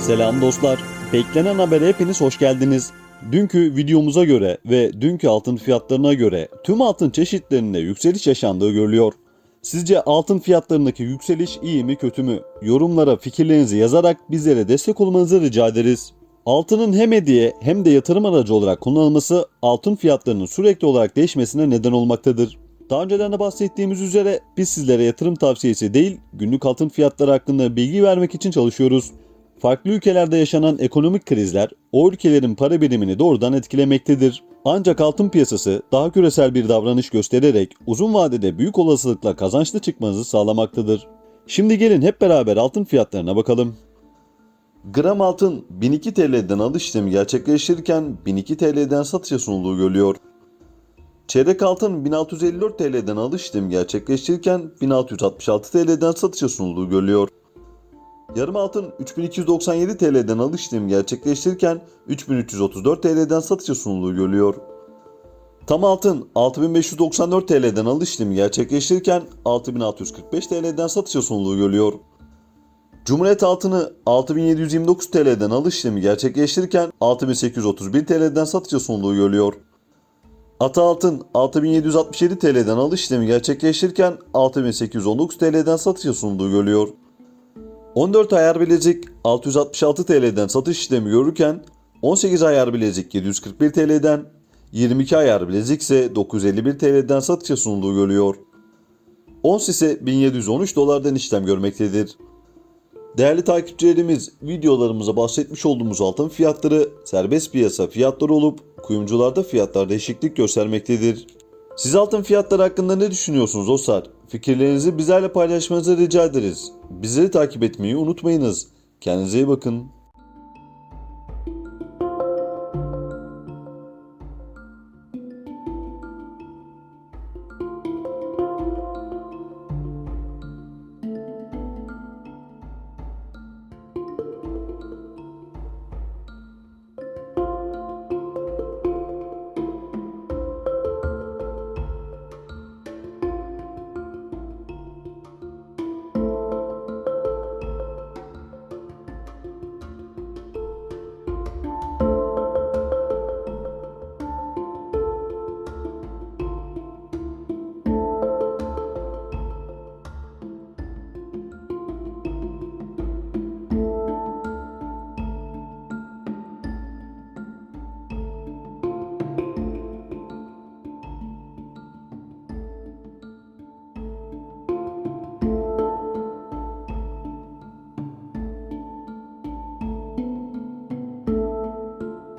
Selam dostlar. Beklenen habere hepiniz hoş geldiniz. Dünkü videomuza göre ve dünkü altın fiyatlarına göre tüm altın çeşitlerinde yükseliş yaşandığı görülüyor. Sizce altın fiyatlarındaki yükseliş iyi mi kötü mü? Yorumlara fikirlerinizi yazarak bizlere destek olmanızı rica ederiz. Altının hem hediye hem de yatırım aracı olarak kullanılması altın fiyatlarının sürekli olarak değişmesine neden olmaktadır. Daha önceden de bahsettiğimiz üzere biz sizlere yatırım tavsiyesi değil, günlük altın fiyatları hakkında bilgi vermek için çalışıyoruz. Farklı ülkelerde yaşanan ekonomik krizler o ülkelerin para birimini doğrudan etkilemektedir. Ancak altın piyasası daha küresel bir davranış göstererek uzun vadede büyük olasılıkla kazançlı çıkmanızı sağlamaktadır. Şimdi gelin hep beraber altın fiyatlarına bakalım. Gram altın 1002 TL'den alış işlemi gerçekleştirirken 1002 TL'den satışa sunulduğu görülüyor. Çeyrek altın 1654 TL'den alış işlemi gerçekleştirirken 1666 TL'den satışa sunulduğu görülüyor. Yarım altın 3297 TL'den alış işlemi gerçekleştirirken 3334 TL'den satışa sunulduğu görülüyor. Tam altın 6594 TL'den alış işlemi gerçekleştirirken 6645 TL'den satışa sunulduğu görülüyor. Cumhuriyet altını 6729 TL'den alış işlemi gerçekleştirirken 6831 TL'den satışa sunulduğu görülüyor. Ata altın 6767 TL'den alış işlemi gerçekleştirirken 6819 TL'den satışa sunulduğu görülüyor. 14 ayar bilezik 666 TL'den satış işlemi görürken 18 ayar bilezik 741 TL'den 22 ayar bilezik ise 951 TL'den satışa sunulduğu görülüyor. Ons ise 1713 dolardan işlem görmektedir. Değerli takipçilerimiz, videolarımıza bahsetmiş olduğumuz altın fiyatları serbest piyasa fiyatları olup kuyumcularda fiyatlar değişiklik göstermektedir. Siz altın fiyatları hakkında ne düşünüyorsunuz dostlar? Fikirlerinizi bizlerle paylaşmanızı rica ederiz. Bizleri takip etmeyi unutmayınız. Kendinize iyi bakın.